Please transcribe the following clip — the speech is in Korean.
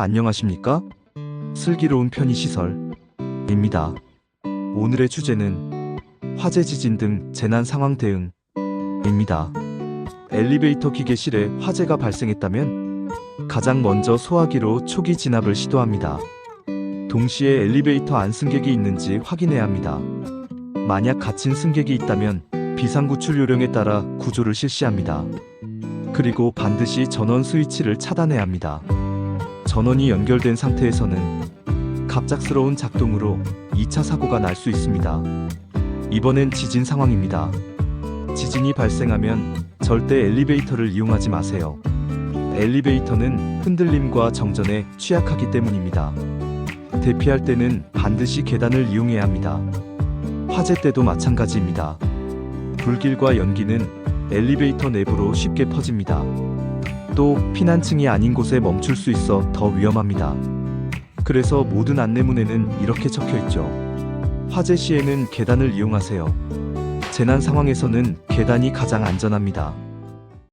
안녕하십니까? 슬기로운 편의시설입니다. 오늘의 주제는 화재 지진 등 재난 상황 대응입니다. 엘리베이터 기계실에 화재가 발생했다면 가장 먼저 소화기로 초기 진압을 시도합니다. 동시에 엘리베이터 안 승객이 있는지 확인해야 합니다. 만약 갇힌 승객이 있다면 비상구출 요령에 따라 구조를 실시합니다. 그리고 반드시 전원 스위치를 차단해야 합니다. 전원이 연결된 상태에서는 갑작스러운 작동으로 2차 사고가 날 수 있습니다. 이번엔 지진 상황입니다. 지진이 발생하면 절대 엘리베이터를 이용하지 마세요. 엘리베이터는 흔들림과 정전에 취약하기 때문입니다. 대피할 때는 반드시 계단을 이용해야 합니다. 화재 때도 마찬가지입니다. 불길과 연기는 엘리베이터 내부로 쉽게 퍼집니다. 또 피난층이 아닌 곳에 멈출 수 있어 더 위험합니다. 그래서 모든 안내문에는 이렇게 적혀 있죠. 화재 시에는 계단을 이용하세요. 재난 상황에서는 계단이 가장 안전합니다.